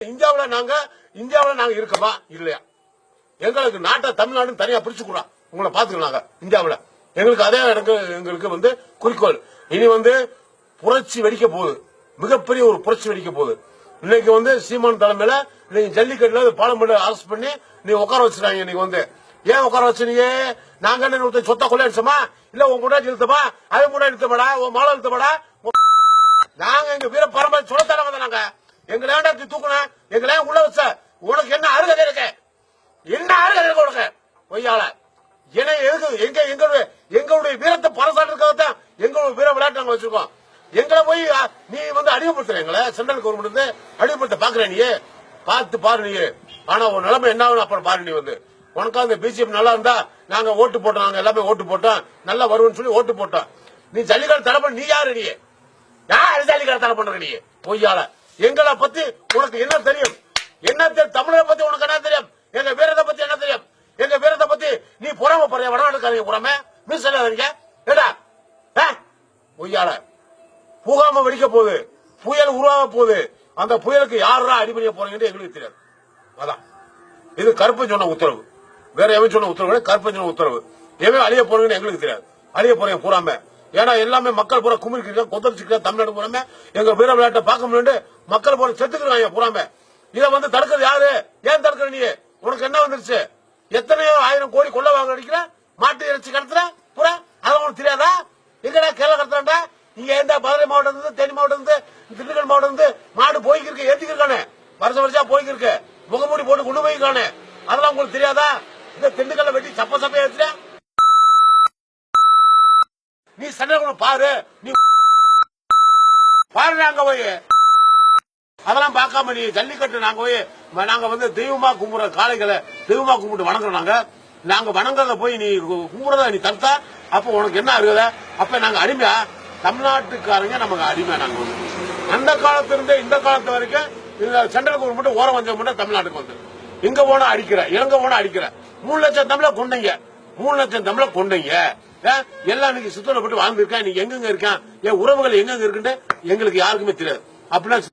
இந்தியாவுல நாங்க இந்தியாவுல நாங்க இருக்கோமா? இல்லையா. எங்களுக்கு நாட்டை தமிழ்நாடு தனியா பிரிச்சு உங்களை பாத்துக்கலாம் நாங்க எங்களுக்கு அதே எனக்கு எங்களுக்கு வந்து குறிக்கோள். இனி வந்து புரட்சி வெடிக்க போகுது. மிகப்பெரிய ஒரு புரட்சி வெடிக்க போகுது. இன்னைக்கு வந்து சீமான் தலைமையில நீங்க ஜல்லிக்கட்டுல பாலமேடு அரசு பண்ணி நீ உட்கார வச்சிருக்காங்க இன்னைக்கு வந்து. ஏன் உட்கார வச்சீங்க நாங்க என்ன சொத்த கொள்ள அடிச்சோமா? இல்ல உன் முன்னாடி இழுத்தமா? அது முன்னாடி இழுத்தமாடா? உன் மாலை இழுத்தமாடா? நாங்க எங்க வீர பரம்பரை சொல்லத்தரவங்க நாங்க எங்களை ஏன்டா இப்படி எங்களை உள்ள வச்ச உனக்கு என்ன அருகதை இருக்கு? என்ன அருகதை இருக்கு உனக்கு? பொய்யால ஏன்னா எதுக்கு எங்க எங்களுடைய எங்களுடைய வீரத்தை பரசாட்டுறதுக்காக தான் எங்களுடைய வீர விளையாட்டு நாங்க வச்சிருக்கோம். எங்களை போய் நீ வந்து அடிமைப்படுத்துற எங்களை சென்ட்ரல் கவர்மெண்ட் வந்து அடிமைப்படுத்த பாக்குற நீ பார்த்து பாரு நீ ஆனா உன் நிலைமை என்ன ஆகும் அப்புறம் பாரு நீ வந்து. உனக்கா அந்த பிஜேபி நல்லா இருந்தா நாங்க ஓட்டு போட்டோம் நாங்க எல்லாமே ஓட்டு போட்டோம் நல்லா வருவோம்னு சொல்லி ஓட்டு போட்டோம். நீ ஜல்லிக்கட்டு தடை பண்ண நீ யாரு நீ? யாரு ஜல்லிக்கட்டு தடை பண்ற நீ? பொய்யால எங்களை பத்தி உனக்கு என்ன தெரியும்? என்ன தெரியும் தமிழரை பத்தி உனக்கு என்ன தெரியும்? எங்க வீரத்தை பத்தி என்ன தெரியும்? எங்க வீரத்தை பத்தி நீ புறாம போறிய வடநாடுக்காரங்க புறமே மிஸ் சொல்லாதீங்க ஏடா ஆ? பொய்யால. புகாம வெடிக்க போகுது. புயல் உருவாக போகுது. அந்த புயலுக்கு யாரா அடிபணிய போறீங்கன்னு எங்களுக்கு தெரியாது. அதான். இது கருப்பு சொன்ன உத்தரவு. வேற எவன் சொன்ன உத்தரவு? கருப்பு சொன்ன உத்தரவு. எவன் அழிய போறீங்கன்னு எங்களுக்கு தெரியாது. அழிய போறீங்க பூராம. ஏன்னா எல்லாமே மக்கள் பூரா குமிரிக்கிறீங்க கொத்தரிச்சுக்கிறா தமிழ்நாடு பூராமே. எங்க வீர விளையாட்டை பார்க்க முடியாது மக்கள் பூரா செத்துக்கிறாங்க பூராம. இதை வந்து தடுக்கிறது யாரு? ஏன் தடுக்கிற நீ உனக்கு என்ன வந்துருச்சு? எத்தனையோ ஆயிரம் கோடி கொள்ள வாங்க அடிக்கிற மாட்டு இறைச்சி கடத்துற பூரா? அது உனக்கு தெரியாதா? எங்கடா கேரளா கடத்துறாண்டா இங்க எந்த மதுரை மாவட்டம் இருந்து தேனி மாவட்டம் இருந்து திண்டுக்கல் மாவட்டம் இருந்து மாடு போய்க்கிருக்கு ஏத்திக்கிருக்கானே. வருஷம் வருஷம் போய்க்கிருக்கு. முகமூடி போட்டு கொண்டு போய்க்கானே அதெல்லாம் உங்களுக்கு தெரியாதா? இந்த திண்டுக்கல்ல வெட்டி சப்ப சப்பையா ஏத்துற சண்டை பாரு. நீ பாரு அங்க போய். அதெல்லாம் பார்க்காம நீ ஜல்லிக்கட்டு நாங்க போய் நாங்க வந்து தெய்வமா கும்பிடுற காளைகளை தெய்வமா கும்பிட்டு வணங்குறோம் நாங்க. நாங்க வணங்குறத போய் நீ கும்புறத கும்பிடுறத நீ தடுத்தா அப்ப உனக்கு என்ன அருகத? அப்ப நாங்க அடிமையா? தமிழ்நாட்டுக்காரங்க நமக்கு அடிமை நாங்க வந்து. அந்த காலத்துல இருந்தே இந்த காலத்து வரைக்கும் இந்த சென்ட்ரல் கவர்மெண்ட் ஓரம் வந்த மட்டும் தமிழ்நாட்டுக்கு வந்து இங்க போனா அடிக்கிற இலங்கை போனா அடிக்கிற. மூணு லட்சம் தமிழ கொண்டீங்க மூணு லட்சம் தமிழ கொண்டீங்க எல்லாம் இன்னைக்கு சுத்தப்பட்டு வாழ்ந்திருக்கான் நீங்க எங்கெங்க இருக்கேன் என் உறவுகள் எங்கெங்க இருக்குன்னு எங்களுக்கு யாருக்குமே தெரியாது. அப்படின்னா